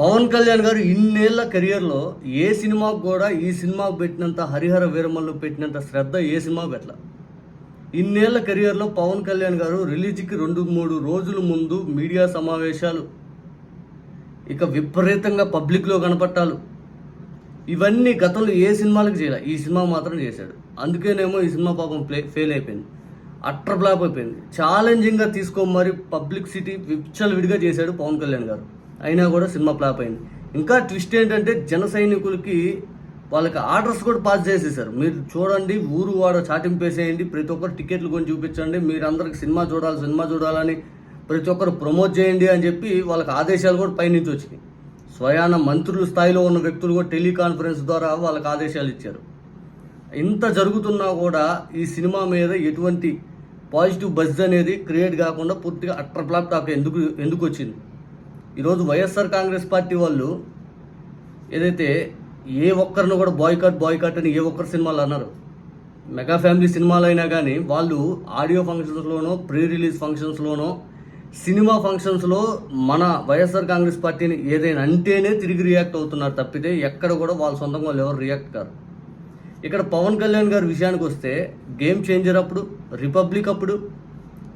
పవన్ కళ్యాణ్ గారు ఇన్నేళ్ళ కెరియర్లో ఏ సినిమాకు కూడా ఈ సినిమాకు పెట్టినంత హరిహర వీరమల్లు పెట్టినంత శ్రద్ధ ఏ సినిమాకు పెట్టల. ఇన్నేళ్ళ కెరియర్లో పవన్ కళ్యాణ్ గారు రిలీజ్కి రెండు మూడు రోజుల ముందు మీడియా సమావేశాలు. ఇక విపరీతంగా పబ్లిక్లో కనపట్టాలు. ఇవన్నీ గతంలో ఏ సినిమాలకు చేయలే. ఈ సినిమా మాత్రం చేశాడు. అందుకేనేమో ఈ సినిమా పాపం ప్లే ఫెయిల్ అయిపోయింది. అట్టర్ బ్లాక్ అయిపోయింది. ఛాలెంజింగ్గా తీసుకో మరి పబ్లిక్ సిటీ విచ్చలు విడిగా చేశాడు పవన్ కళ్యాణ్ గారు. అయినా కూడా సినిమా ఫ్లాప్ అయింది. ఇంకా ట్విస్ట్ ఏంటంటే జన సైనికులకి వాళ్ళకి ఆర్డర్స్ కూడా పాస్ చేసేసారు. మీరు చూడండి ఊరు వాడ చాటింపేసేయండి ప్రతి ఒక్కరు టికెట్లు కొని చూపించండి మీరు అందరికి సినిమా చూడాలి సినిమా చూడాలని ప్రతి ఒక్కరు ప్రమోట్ చేయండి అని చెప్పి వాళ్ళకి ఆదేశాలు కూడా పైనుంచి వచ్చినాయి. స్వయాన మంత్రులు స్థాయిలో ఉన్న వ్యక్తులు కూడా టెలికాన్ఫరెన్స్ ద్వారా వాళ్ళకి ఆదేశాలు ఇచ్చారు. ఇంత జరుగుతున్నా కూడా ఈ సినిమా మీద ఎటువంటి పాజిటివ్ బజ్ అనేది క్రియేట్ కాకుండా పూర్తిగా అట్టర్ ఫ్లాప్ టాక్ ఎందుకు ఎందుకు వచ్చింది? ఈరోజు వైఎస్ఆర్ కాంగ్రెస్ పార్టీ వాళ్ళు ఏదైతే ఏ ఒక్కరిని కూడా బాయ్కాట్ బాయ్కాట్ అని ఏ ఒక్కరు సినిమాలు అన్నారు మెగా ఫ్యామిలీ సినిమాలు అయినా కానీ వాళ్ళు ఆడియో ఫంక్షన్స్లోనో ప్రీ రిలీజ్ ఫంక్షన్స్లోనో సినిమా ఫంక్షన్స్లో మన వైఎస్ఆర్ కాంగ్రెస్ పార్టీని ఏదైనా అంటేనే తిరిగి రియాక్ట్ అవుతున్నారు తప్పితే ఎక్కడ కూడా వాళ్ళ సొంతంగా వాళ్ళు ఎవరు రియాక్ట్ కారు. ఇక్కడ పవన్ కళ్యాణ్ గారి విషయానికి వస్తే గేమ్ చేంజర్ అప్పుడు రిపబ్లిక్ అప్పుడు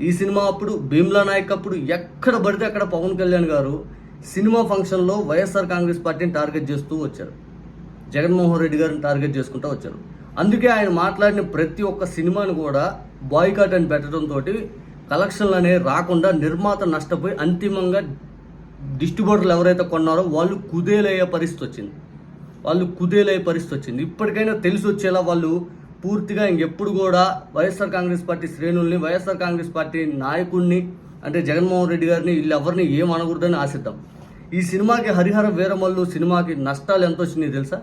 ఈ సినిమా అప్పుడు భీమ్లా నాయక్ అప్పుడు ఎక్కడ పడితే అక్కడ పవన్ కళ్యాణ్ గారు సినిమా ఫంక్షన్లో వైఎస్ఆర్ కాంగ్రెస్ పార్టీని టార్గెట్ చేస్తూ వచ్చారు. జగన్మోహన్ రెడ్డి గారిని టార్గెట్ చేసుకుంటూ వచ్చారు. అందుకే ఆయన మాట్లాడిన ప్రతి ఒక్క సినిమాని కూడా బాయ్కాట్ అని పెట్టడంతో కలెక్షన్లు అనేవి రాకుండా నిర్మాత నష్టపోయి అంతిమంగా డిస్ట్రిబ్యూటర్లు ఎవరైతే కొన్నారో వాళ్ళు కుదేలయ్యే పరిస్థితి వచ్చింది. వాళ్ళు కుదేలయ్యే పరిస్థితి వచ్చింది. ఇప్పటికైనా తెలిసి వచ్చేలా వాళ్ళు పూర్తిగా ఇంకెప్పుడు కూడా వైఎస్ఆర్ కాంగ్రెస్ పార్టీ శ్రేణుల్ని వైఎస్ఆర్ కాంగ్రెస్ పార్టీ నాయకుడిని అంటే జగన్మోహన్ రెడ్డి గారిని వీళ్ళు ఎవరిని ఏం అనకూడదని ఆశిద్దాం. ఈ సినిమాకి హరిహర వీరమల్లు సినిమాకి నష్టాలు ఎంత వచ్చినాయి తెలుసా?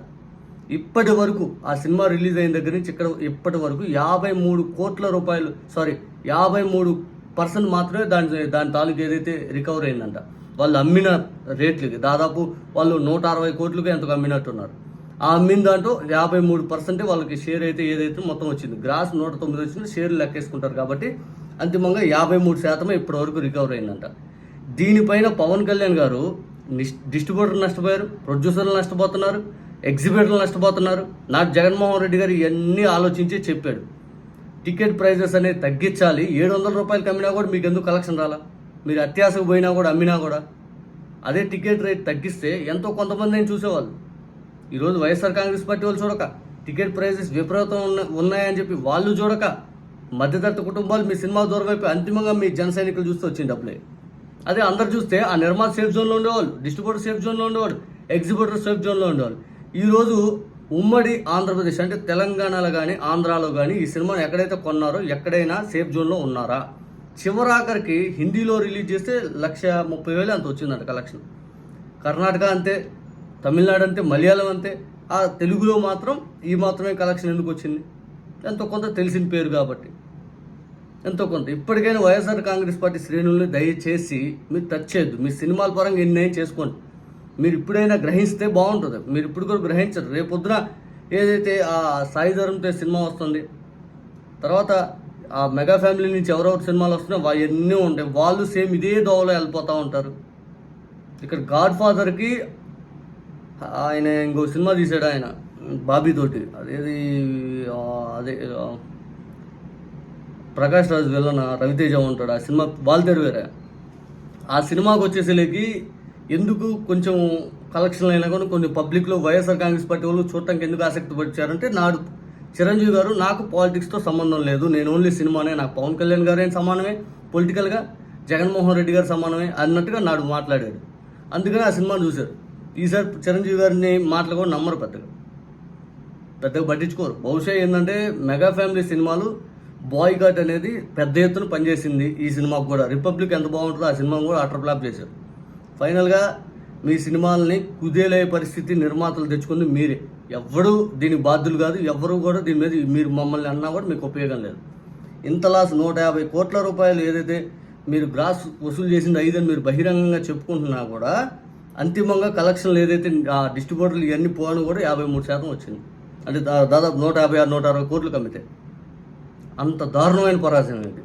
ఇప్పటి వరకు ఆ సినిమా రిలీజ్ అయిన దగ్గర నుంచి ఇక్కడ ఇప్పటి వరకు యాభై మూడు కోట్ల రూపాయలు సారీ యాభై మూడు పర్సెంట్ మాత్రమే దాని దాని తాలూకు ఏదైతే రికవర్ అయిందంట. వాళ్ళు అమ్మిన రేట్లకి దాదాపు వాళ్ళు నూట అరవై కోట్లకి ఎంతకు అమ్మినట్టున్నారు. ఆ అమ్మిన దాంట్లో యాభై మూడు పర్సెంటే వాళ్ళకి షేర్ అయితే ఏదైతే మొత్తం వచ్చింది. గ్రాస్ నూట తొమ్మిది వచ్చింది షేర్లు లెక్కేసుకుంటారు కాబట్టి అంతిమంగా యాభై మూడు శాతమే ఇప్పటి వరకు రికవర్ అయిందంట. దీనిపైన పవన్ కళ్యాణ్ గారు డిస్ట్రిబ్యూటర్లు డిస్ట్రిబ్యూటర్ నష్టపోయారు ప్రొడ్యూసర్లు నష్టపోతున్నారు ఎగ్జిబిటర్లు నష్టపోతున్నారు. నాకు జగన్మోహన్ రెడ్డి గారు ఇవన్నీ ఆలోచించి చెప్పాడు. టికెట్ ప్రైజెస్ అనేది తగ్గించాలి. ఏడు వందల రూపాయలకి అమ్మినా కూడా మీకు ఎందుకు కలెక్షన్ రాలా? మీరు అత్యాశకు పోయినా కూడా అమ్మినా కూడా. అదే టికెట్ రేట్ తగ్గిస్తే ఎంతో కొంతమంది నేను చూసేవాళ్ళు? ఈరోజు వైఎస్ఆర్ కాంగ్రెస్ పార్టీ వాళ్ళు చూడక టికెట్ ప్రైజెస్ విపరీతం ఉన్న ఉన్నాయని చెప్పి వాళ్ళు చూడక మధ్యతరగతి కుటుంబాలు మీ సినిమా దూరం వైపు అంతిమంగా మీ జన సైనికులు చూస్తూ వచ్చింది డబ్బులే. అదే అందరు చూస్తే ఆ నిర్మాత సేఫ్ జోన్లో ఉండేవాళ్ళు డిస్ట్రిబ్యూటర్ సేఫ్ జోన్లో ఉండేవాళ్ళు ఎగ్జిబ్యూటర్ సేఫ్ జోన్లో ఉండేవాళ్ళు. ఈరోజు ఉమ్మడి ఆంధ్రప్రదేశ్ అంటే తెలంగాణలో కానీ ఆంధ్రాలో కానీ ఈ సినిమాను ఎక్కడైతే కొన్నారో ఎక్కడైనా సేఫ్ జోన్లో ఉన్నారా? చివరాఖరికి హిందీలో రిలీజ్ చేస్తే లక్ష ముప్పై వేలు అంత వచ్చిందంట కలెక్షన్ కర్ణాటక అంతే తమిళనాడు అంతే మలయాళం అంతే ఆ తెలుగులో మాత్రం ఈ మాత్రమే కలెక్షన్ ఎందుకు వచ్చింది? ఎంతో కొంత తెలిసిన పేరు కాబట్టి. ఎంతో కొంత. ఇప్పటికైనా వైఎస్ఆర్ కాంగ్రెస్ పార్టీ శ్రేణుల్ని దయచేసి మీరు టచ్ చేయొద్దు. మీ సినిమాల పరంగా నిర్ణయం చేసుకోండి. మీరు ఇప్పుడైనా గ్రహిస్తే బాగుంటుంది. మీరు ఇప్పుడు కూడా గ్రహించరు. రేపొద్దున ఏదైతే ఆ సాయి ధరంతో సినిమా వస్తుంది తర్వాత ఆ మెగా ఫ్యామిలీ నుంచి ఎవరెవరు సినిమాలు వస్తున్నాయో అవన్నీ ఉంటాయి. వాళ్ళు సేమ్ ఇదే దోవలో వెళ్ళిపోతూ ఉంటారు. ఇక్కడ గాడ్ ఫాదర్కి ఆయన ఇంకో సినిమా తీసాడు ఆయన బాబీ తోటి అదేది అదే ప్రకాష్ రాజ్ వెళ్ళన రవితేజ ఉంటాడు. ఆ సినిమా వాళ్ళ వేరే. ఆ సినిమాకి వచ్చేసరికి ఎందుకు కొంచెం కలెక్షన్లు అయినా కానీ కొన్ని పబ్లిక్లో వైఎస్ఆర్ కాంగ్రెస్ పార్టీ వాళ్ళు చూడటానికి ఎందుకు ఆసక్తి పడిచారంటే నాడు చిరంజీవి గారు నాకు పాలిటిక్స్తో సంబంధం లేదు. నేను ఓన్లీ సినిమానే నాకు పవన్ కళ్యాణ్ గారు సమానమే? పొలిటికల్గా జగన్మోహన్ రెడ్డి గారు సమానమే? అన్నట్టుగా నాడు మాట్లాడాడు. అందుకని ఆ సినిమాను చూశారు. ఈసారి చిరంజీవి గారిని మాటలు కూడా నమ్మరు పెద్దగా. పెద్దగా పట్టించుకోరు. బహుశా ఏంటంటే మెగా ఫ్యామిలీ సినిమాలు బాయ్ గాట్ అనేది పెద్ద ఎత్తున పనిచేసింది ఈ సినిమాకు కూడా. రిపబ్లిక్ ఎంత బాగుంటుందో ఆ సినిమా కూడా అటర్ ఫ్లాప్ చేశారు. ఫైనల్గా మీ సినిమాలని కుదేలే పరిస్థితి నిర్మాతలు తెచ్చుకుంది మీరే. ఎవరు దీనికి బాధ్యులు కాదు ఎవ్వరు కూడా దీని మీద మీరు మమ్మల్ని అన్నా కూడా మీకు ఉపయోగం లేదు. ఇంత లాస్ నూట యాభై కోట్ల రూపాయలు ఏదైతే మీరు గ్రాస్ వసూలు చేసింది ఐదని మీరు బహిరంగంగా చెప్పుకుంటున్నా కూడా అంతిమంగా కలెక్షన్లు ఏదైతే ఆ డిస్ట్రిబ్యూటర్లు ఇవన్నీ పోను కూడా యాభై మూడు శాతం వచ్చింది. అంటే దా- దాదాపు నూట యాభై ఆరు నూట అరవై కోట్లు కమ్మితే. అంత దారుణమైన పరాజయం ఇది.